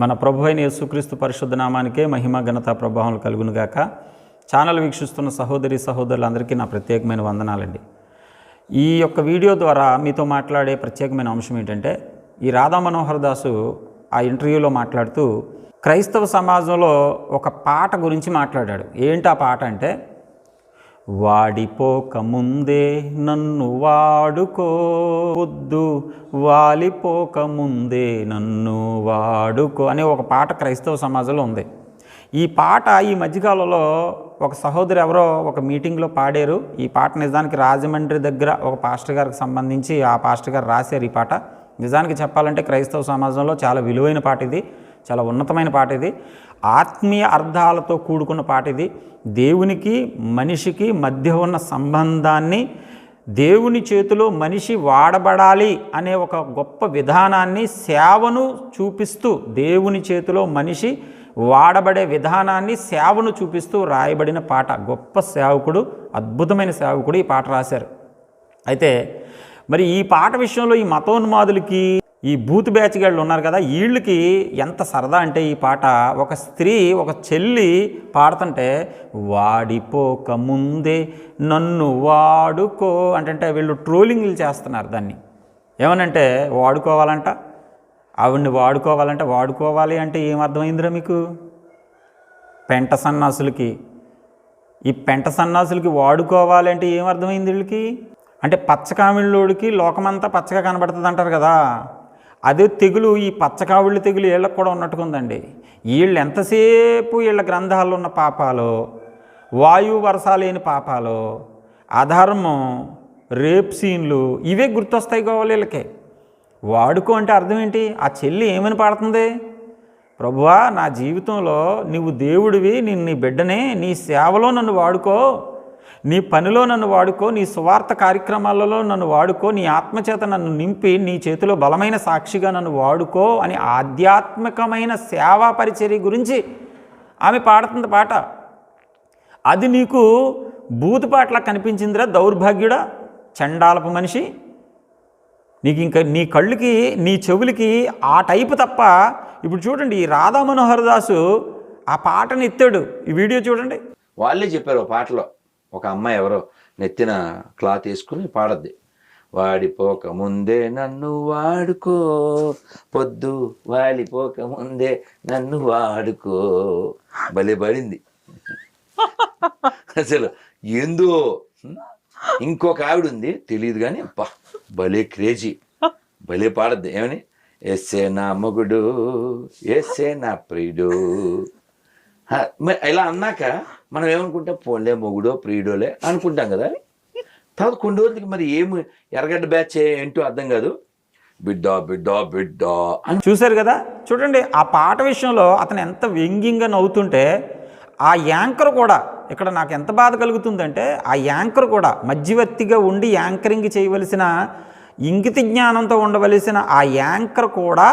మన ప్రభు అయిన యేసుక్రీస్తు పరిశుద్ధ నామానికే మహిమ ఘనత ప్రభావం కలుగునుగాక. ఛానల్ వీక్షిస్తున్న సహోదరి సహోదరులందరికీ నా ప్రత్యేకమైన వందనాలండి. ఈ యొక్క వీడియో ద్వారా మీతో మాట్లాడే ప్రత్యేకమైన అంశం ఏంటంటే ఈ రాధా మనోహర్ దాసు ఆ ఇంటర్వ్యూలో మాట్లాడుతూ క్రైస్తవ సమాజంలో ఒక పాట గురించి మాట్లాడాడు. ఏంటి ఆ పాట అంటే వాడిపోక ముందే నన్ను వాడుకో. వద్దు వాలిపోక ముందే నన్ను వాడుకో అనే ఒక పాట క్రైస్తవ సమాజంలో ఉంది. ఈ పాట ఈ మధ్యకాలంలో ఒక సహోదరు ఎవరో ఒక మీటింగ్లో పాడారు. ఈ పాట నిజానికి రాజమండ్రి దగ్గర ఒక పాస్టర్ గారికి సంబంధించి ఆ పాస్టర్ గారు రాశారు ఈ పాట. నిజానికి చెప్పాలంటే క్రైస్తవ సమాజంలో చాలా విలువైన పాట ఇది. చాలా ఉన్నతమైన పాట ఇది. ఆత్మీయ అర్థాలతో కూడుకున్న పాట ఇది. దేవునికి మనిషికి మధ్య ఉన్న సంబంధాన్ని దేవుని చేతిలో మనిషి వాడబడాలి అనే ఒక గొప్ప విధానాన్ని సేవను చూపిస్తూ దేవుని చేతిలో మనిషి వాడబడే విధానాన్ని సేవను చూపిస్తూ రాయబడిన పాట. గొప్ప సేవకుడు అద్భుతమైన సేవకుడు ఈ పాట రాశారు. అయితే మరి ఈ పాట విషయంలో ఈ మతోన్మాదులకి ఈ బూత్ బ్యాచ్ గాళ్ళు ఉన్నారు కదా వీళ్ళకి ఎంత సరదా అంటే ఈ పాట. ఒక స్త్రీ ఒక చెల్లి పాడుతుంటే వాడిపోక ముందే నన్ను వాడుకో అంటే వీళ్ళు ట్రోలింగ్లు చేస్తున్నారు దాన్ని. ఏమనంటే వాడుకోవాలంట ఆవిడ్ని వాడుకోవాలంటే వాడుకోవాలి అంటే ఏం అర్థమైందిరా మీకు? పెంట సన్నాసులకి. ఈ పెంట సన్నాసులకి వాడుకోవాలి అంటే ఏమర్థమైంది అర్థమైంది వీళ్ళకి? అంటే పచ్చకామిళ్ళోడికి లోకమంతా పచ్చగా కనబడుతుంది అంటారు కదా. అదే తెగులు ఈ పచ్చకావిళ్ళ తెగులు వీళ్ళకి కూడా ఉన్నట్టుకుందండి వీళ్ళు ఎంతసేపు వీళ్ళ గ్రంథాల్లో ఉన్న పాపాలు వాయు వరసాలేని పాపాలు అధర్మం రేప్ సీన్లు ఇవే గుర్తొస్తాయి కావాలి వీళ్ళకి. వాడుకో అంటే అర్థం ఏంటి? ఆ చెల్లి ఏమని పాడుతుంది? ప్రభువా నా జీవితంలో నువ్వు దేవుడివి నేను నీ బిడ్డనే నీ సేవలో నన్ను వాడుకో. నీ పనిలో నన్ను వాడుకో నీ స్వార్థ కార్యక్రమాలలో నన్ను వాడుకో నీ ఆత్మచేత నన్ను నింపి నీ చేతిలో బలమైన సాక్షిగా నన్ను వాడుకో అని ఆధ్యాత్మికమైన సేవా పరిచర్య గురించి ఆమె పాడుతుంది పాట. అది నీకు బూతుపాట్లా కనిపించిందిరా దౌర్భాగ్యుడా చండాలపు మనిషి. నీకు ఇంకా నీ కళ్ళుకి నీ చెవులకి ఆ టైపు తప్ప ఇప్పుడు చూడండి ఈ రాధా మనోహర్ దాసు ఆ పాటను ఎత్తాడు. ఈ వీడియో చూడండి. వాళ్ళే చెప్పారు పాటలో. ఒక అమ్మాయి ఎవరో నెత్తిన క్లాత్ వేసుకుని పాడద్ది. వాడిపోక ముందే నన్ను వాడుకో పొద్దు వాడిపోక ముందే నన్ను వాడుకో. భలే పడింది. అసలు ఏందో? ఇంకొక ఆవిడ ఉంది తెలియదు కానీ అబ్బా భలే క్రేజీ. భలే పాడద్ది. ఏమని? ఎస్సే నా మొగుడు ఎస్సే నా ప్రియుడు. ఇలా అన్నాక మనం ఏమనుకుంటాం? పోన్లే మొగుడో ప్రియుడోలే అనుకుంటాం కదా. తర్వాత కొన్ని రోజులకి మరి ఏమి ఎర్రగడ్డ బ్యాచ్ ఏంటో అర్థం కాదు. బిడ్డ బిడ్డ బిడ్డ అని చూశారు కదా. చూడండి ఆ పాట విషయంలో అతను ఎంత వ్యంగ్యంగా నవ్వుతుంటే ఆ యాంకర్ కూడా ఇక్కడ నాకు ఎంత బాధ కలుగుతుందంటే ఆ యాంకర్ కూడా మధ్యవర్తిగా ఉండి యాంకరింగ్ చేయవలసిన ఇంగిత జ్ఞానంతో ఉండవలసిన ఆ యాంకర్ కూడా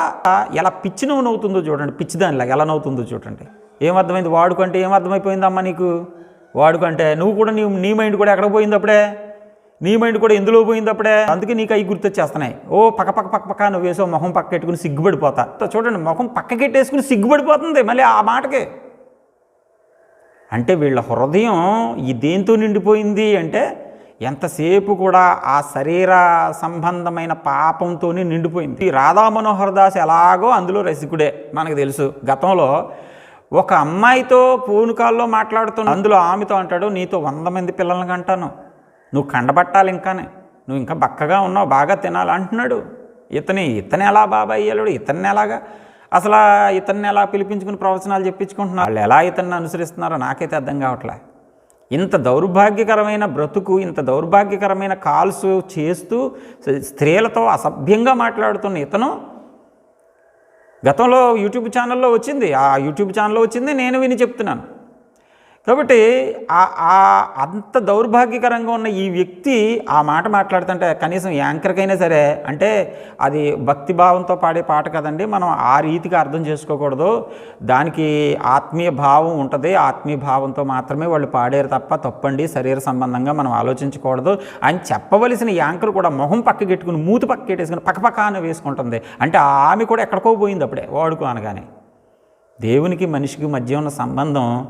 ఎలా పిచ్చి నవ్వు నవ్వుతుందో చూడండి. పిచ్చిదానిలాగా ఎలా నవ్వుతుందో చూడండి. ఏమర్థమైంది? వాడుకంటే ఏమర్థమైపోయిందమ్మా నీకు? వాడుకంటే. నువ్వు కూడా నీ నీ మైండ్ కూడా ఎక్కడ పోయింది అప్పుడే? నీ మైండ్ కూడా ఎందులో పోయింది అప్పుడే? అందుకే నీకు అవి గుర్తొచ్చేస్తున్నాయి. ఓ పక్క పక్క పక్క పక్క నువ్వు వేసో మొహం పక్క పెట్టుకుని సిగ్గుపడిపోతా. చూడండి మొహం పక్కకెట్టేసుకుని సిగ్గుపడిపోతుంది మళ్ళీ ఆ మాటకి. అంటే వీళ్ళ హృదయం ఈ దేంతో నిండిపోయింది అంటే ఎంతసేపు కూడా ఆ శరీర సంబంధమైన పాపంతోనే నిండిపోయింది. రాధా మనోహర్ దాస్ ఎలాగో అందులో రసికుడే మనకు తెలుసు. గతంలో ఒక అమ్మాయితో ఫోన్ కాల్లో మాట్లాడుతున్న అందులో ఆమెతో అంటాడు నీతో వంద మంది పిల్లల్ని కంటాను. నువ్వు కండబట్టాలి ఇంకానే. నువ్వు ఇంకా బక్కగా ఉన్నావు బాగా తినాలి అంటున్నాడు. ఇతని ఇతను ఎలా బాబాయ్ అయ్యాడు? ఇతన్ని ఎలాగా? అసలు ఇతన్ని ఎలా పిలిపించుకుని ప్రవచనాలు చెప్పించుకుంటున్నారు? వాళ్ళు ఎలా ఇతన్ని అనుసరిస్తున్నారో నాకైతే అర్థం కావట్లే. ఇంత దౌర్భాగ్యకరమైన బ్రతుకు ఇంత దౌర్భాగ్యకరమైన కాల్స్ చేస్తూ స్త్రీలతో అసభ్యంగా మాట్లాడుతున్న ఇతను గతంలో యూట్యూబ్ ఛానల్లో వచ్చింది. ఆ యూట్యూబ్ ఛానల్లో వచ్చింది నేను విని చెప్తున్నాను. కాబట్టి ఆ ఆ అంత దౌర్భాగ్యకరంగా ఉన్న ఈ వ్యక్తి ఆ మాట మాట్లాడుతుంటే కనీసం యాంకర్కైనా సరే అంటే అది భక్తిభావంతో పాడే పాట కదండి మనం ఆ రీతిగా అర్థం చేసుకోకూడదు. దానికి ఆత్మీయ భావం ఉంటుంది ఆత్మీయ భావంతో మాత్రమే వాళ్ళు పాడారు తప్ప తప్పండి శరీర సంబంధంగా మనం ఆలోచించకూడదు. అని చెప్పవలసిన యాంకర్ కూడా మొహం పక్కకెట్టుకుని మూతి పక్కకెట్టేసుకుని పక్కపక్కన వేసుకుంటుంది. అంటే ఆమె కూడా ఎక్కడికో పోయింది అప్పుడే వాడుకో అనగానే దేవునికి మనిషికి మధ్య ఉన్న సంబంధం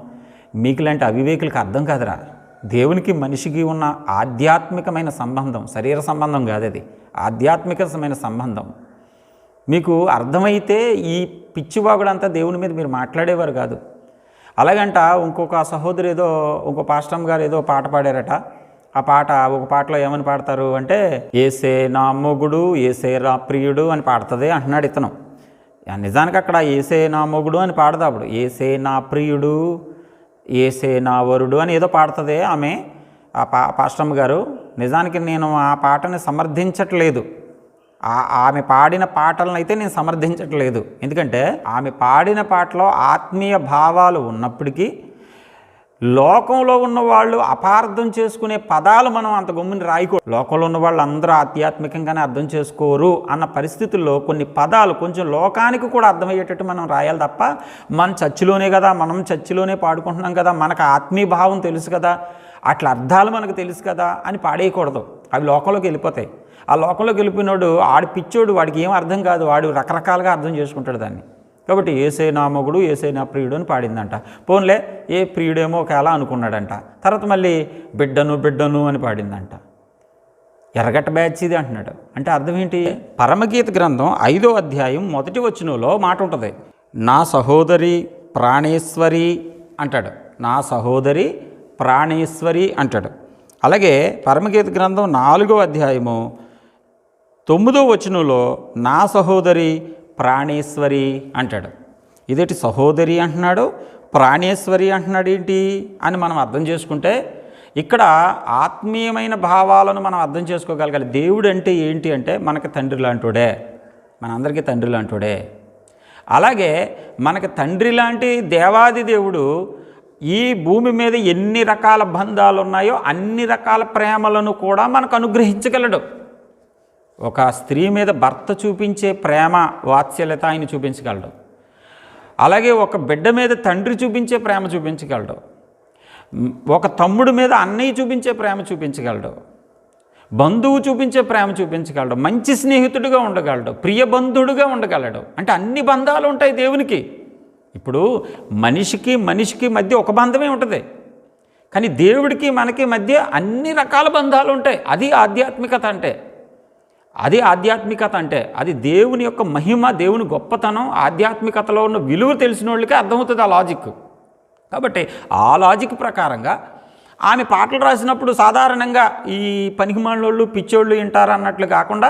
మీకు లాంటి అవివేకులకు అర్థం కాదురా. దేవునికి మనిషికి ఉన్న ఆధ్యాత్మికమైన సంబంధం శరీర సంబంధం కాదు అది. ఆధ్యాత్మికమైన సంబంధం. మీకు అర్థమైతే ఈ పిచ్చివాగుడంతా దేవుని మీద మీరు మాట్లాడేవారు కాదు. అలాగంట ఇంకొక సహోదరు ఏదో ఇంకో పాస్టమ్ గారు ఏదో పాట పాడారట. ఆ పాట ఒక పాటలో ఏమని పాడతారు అంటే ఏసే నా మొగుడు ఏసే రా ప్రియుడు అని పాడుతుంది అంటున్నాడు ఇతను. నిజానికి అక్కడ ఏసే నా మొగుడు అని పాడదాపుడు ఏసే నా ప్రియుడు ఏసే నా వరుడు అని ఏదో పాడుతుంది ఆమె. ఆ పా పాశ్రమ గారు నిజానికి నేను ఆ పాటని సమర్థించట్లేదు. ఆ- ఆమె పాడిన పాటలను అయితే నేను సమర్థించట్లేదు. ఎందుకంటే ఆమె పాడిన పాటలో ఆత్మీయ భావాలు ఉన్నప్పటికీ లోకంలో ఉన్న వాళ్ళు అపార్థం చేసుకునే పదాలు మనం అంత గమ్ముని రాయకూడదు. లోకంలో ఉన్న వాళ్ళు అందరూ ఆధ్యాత్మికంగానే అర్థం చేసుకోరు అన్న పరిస్థితుల్లో కొన్ని పదాలు కొంచెం లోకానికి కూడా అర్థమయ్యేటట్టు మనం రాయాలి తప్ప మన చర్చిలోనే కదా మనం చర్చిలోనే పాడుకుంటున్నాం కదా మనకు ఆత్మీయ భావం తెలుసు కదా అట్లా అర్థాలు మనకు తెలుసు కదా అని పాడేయకూడదు. అవి లోకంలోకి వెళ్ళిపోతాయి. ఆ లోకంలోకి వెళ్ళిపోయినోడు ఆడి పిచ్చోడు వాడికి ఏం అర్థం కాదు వాడు రకరకాలుగా అర్థం చేసుకుంటాడు దాన్ని. కాబట్టి ఏసే నా మొగుడు ఏసే నా ప్రియుడు అని పాడిందంట. పోన్లే ఏ ప్రియుడేమో ఒకలా అనుకున్నాడంట. తర్వాత మళ్ళీ బిడ్డను బిడ్డను అని పాడిందంట. ఎర్రగట్ట బ్యాచ్ ఇది అంటున్నాడు. అంటే అర్థం ఏంటి? పరమగీత గ్రంథం ఐదో అధ్యాయం మొదటి వచనంలో మాట ఉంటుంది. నా సహోదరి ప్రాణేశ్వరి అంటాడు. నా సహోదరి ప్రాణేశ్వరి అంటాడు. అలాగే పరమగీత గ్రంథం నాలుగో అధ్యాయము తొమ్మిదో వచనంలో నా సహోదరి ప్రాణేశ్వరి అంటాడు. ఇదేంటి సహోదరి అంటున్నాడు ప్రాణేశ్వరి అంటున్నాడు ఏంటి అని మనం అర్థం చేసుకుంటే ఇక్కడ ఆత్మీయమైన భావాలను మనం అర్థం చేసుకోగలగాలి. దేవుడు అంటే ఏంటి అంటే మనకి తండ్రి లాంటివాడే మనందరికీ తండ్రి లాంటివాడే అలాగే మనకి తండ్రి లాంటి దేవాది దేవుడు ఈ భూమి మీద ఎన్ని రకాల బంధాలు ఉన్నాయో అన్ని రకాల ప్రేమలను కూడా మనకు అనుగ్రహించగలడు. ఒక స్త్రీ మీద భర్త చూపించే ప్రేమ వాత్సల్యత ఆయన చూపించగలడు. అలాగే ఒక బిడ్డ మీద తండ్రి చూపించే ప్రేమ చూపించగలడు. ఒక తమ్ముడు మీద అన్నయ్య చూపించే ప్రేమ చూపించగలడు. బంధువు చూపించే ప్రేమ చూపించగలడు. మంచి స్నేహితుడిగా ఉండగలడు. ప్రియ బంధుడుగా ఉండగలడు. అంటే అన్ని బంధాలు ఉంటాయి దేవునికి. ఇప్పుడు మనిషికి మనిషికి మధ్య ఒక బంధమే ఉంటుంది. కానీ దేవుడికి మనకి మధ్య అన్ని రకాల బంధాలు ఉంటాయి. అది ఆధ్యాత్మికత అంటే. అది ఆధ్యాత్మికత అంటే అది దేవుని యొక్క మహిమ దేవుని గొప్పతనం ఆధ్యాత్మికతలో ఉన్న విలువ తెలిసిన వాళ్ళకి అర్థమవుతుంది ఆ లాజిక్ కాబట్టి ఆ లాజిక్ ప్రకారంగా ఆమె పాటలు రాసినప్పుడు సాధారణంగా ఈ పనికిమాలోళ్ళు పిచ్చోళ్ళు వింటారు అన్నట్లు కాకుండా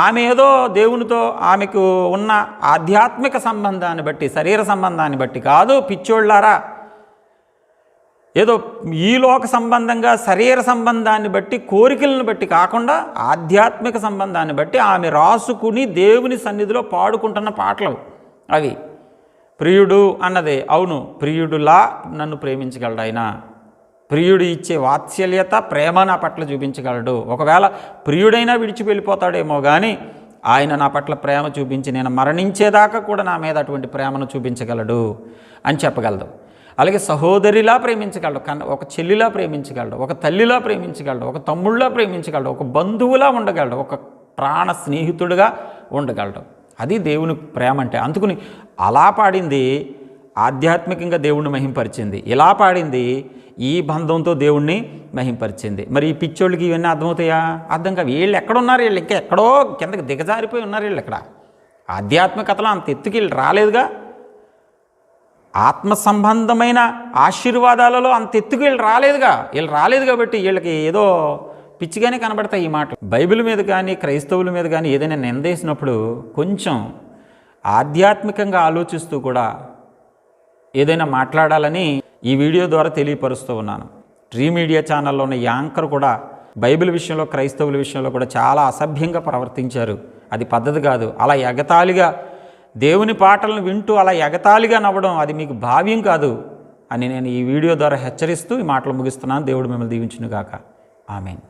ఆమె ఏదో దేవునితో ఆమెకు ఉన్న ఆధ్యాత్మిక సంబంధాన్ని బట్టి శరీర సంబంధాన్ని బట్టి కాదు పిచ్చోళ్ళారా ఏదో ఈ లోక సంబంధంగా శరీర సంబంధాన్ని బట్టి కోరికలను బట్టి కాకుండా ఆధ్యాత్మిక సంబంధాన్ని బట్టి ఆమె రాసుకుని దేవుని సన్నిధిలో పాడుకుంటున్న పాటలు అవి. ప్రియుడు అన్నదే అవును ప్రియుడులా నన్ను ప్రేమించగలడు ఆయన. ప్రియుడు ఇచ్చే వాత్సల్యత ప్రేమ నా పట్ల చూపించగలడు. ఒకవేళ ప్రియుడైనా విడిచి వెళ్ళిపోతాడేమో కానీ ఆయన నా పట్ల ప్రేమ చూపించి నేను మరణించేదాకా కూడా నా మీద అటువంటి ప్రేమను చూపించగలడు అని చెప్పగలదు. అలాగే సహోదరిలా ప్రేమించగలడు కన్న ఒక చెల్లిలా ప్రేమించగలడు ఒక తల్లిలా ప్రేమించగలడు ఒక తమ్ముళ్ళలా ప్రేమించగలడు ఒక బంధువులా ఉండగలడు ఒక ప్రాణ స్నేహితుడుగా ఉండగలడు. అది దేవుని ప్రేమ అంటే. అందుకుని అలా పాడింది ఆధ్యాత్మికంగా దేవుణ్ణి మహింపరిచింది. ఇలా పాడింది ఈ బంధంతో దేవుణ్ణి మహింపరిచింది. మరి ఈ పిచ్చోళ్ళకి ఇవన్నీ అర్థమవుతాయా? అర్థం కాదు. వీళ్ళు ఎక్కడున్నారు? వీళ్ళు ఇంకా ఎక్కడో కిందకి దిగజారిపోయి ఉన్నారు వీళ్ళు ఇక్కడ. ఆధ్యాత్మికతలో అంత ఎత్తుకి వీళ్ళు రాలేదుగా. ఆత్మ సంబంధమైన ఆశీర్వాదాలలో అంత ఎత్తుకు వీళ్ళు రాలేదుగా. వీళ్ళు రాలేదు కాబట్టి వీళ్ళకి ఏదో పిచ్చిగానే కనబడతాయి ఈ మాటలు. బైబిల్ మీద కానీ క్రైస్తవుల మీద కానీ ఏదైనా నిందేసినప్పుడు కొంచెం ఆధ్యాత్మికంగా ఆలోచిస్తూ కూడా ఏదైనా మాట్లాడాలని ఈ వీడియో ద్వారా తెలియపరుస్తూ ఉన్నాను. డ్రీ మీడియా ఛానల్లో ఉన్న యాంకర్ కూడా బైబిల్ విషయంలో క్రైస్తవుల విషయంలో కూడా చాలా అసభ్యంగా ప్రవర్తించారు. అది పద్ధతి కాదు. అలా ఎగతాళిగా దేవుని పాటలను వింటూ అలా ఎగతాళిగా నవ్వడం అది మీకు భావ్యం కాదు అని నేను ఈ వీడియో ద్వారా హెచ్చరిస్తూ ఈ మాటలు ముగిస్తున్నాను. దేవుడు మిమ్మల్ని దీవించునుగాక. ఆమెన్.